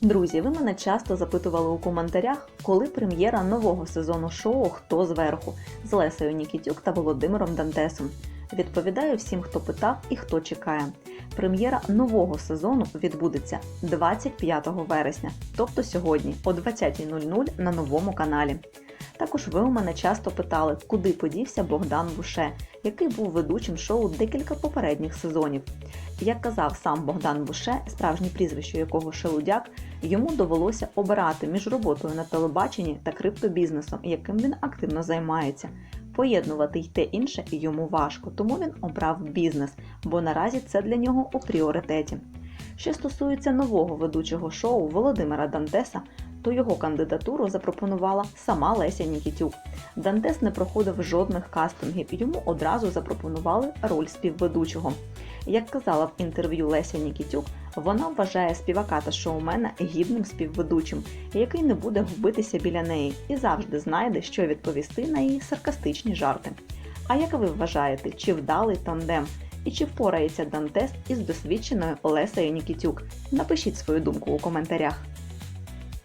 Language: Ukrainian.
Друзі, ви мене часто запитували у коментарях, коли прем'єра нового сезону шоу Хто зверху з Лесею Нікітюк та Володимиром Дантесом. Відповідаю всім, хто питав і хто чекає. Прем'єра нового сезону відбудеться 25 вересня, тобто сьогодні о 20.00 на новому каналі. Також ви у мене часто питали, куди подівся Богдан Буше, який був ведучим шоу декілька попередніх сезонів. Як казав сам Богдан Буше, справжнє прізвище якого Шелудяк, йому довелося обирати між роботою на телебаченні та криптобізнесом, яким він активно займається. Поєднувати й те інше йому важко, тому він обрав бізнес, бо наразі це для нього у пріоритеті. Що стосується нового ведучого шоу Володимира Дантеса, то його кандидатуру запропонувала сама Леся Нікітюк. Дантес не проходив жодних кастингів, йому одразу запропонували роль співведучого. Як казала в інтерв'ю Леся Нікітюк, вона вважає співака та шоумена гідним співведучим, який не буде губитися біля неї і завжди знайде, що відповісти на її саркастичні жарти. А як ви вважаєте, чи вдалий тандем? І чи впорається Дантес із досвідченою Лесею Нікітюк? Напишіть свою думку у коментарях.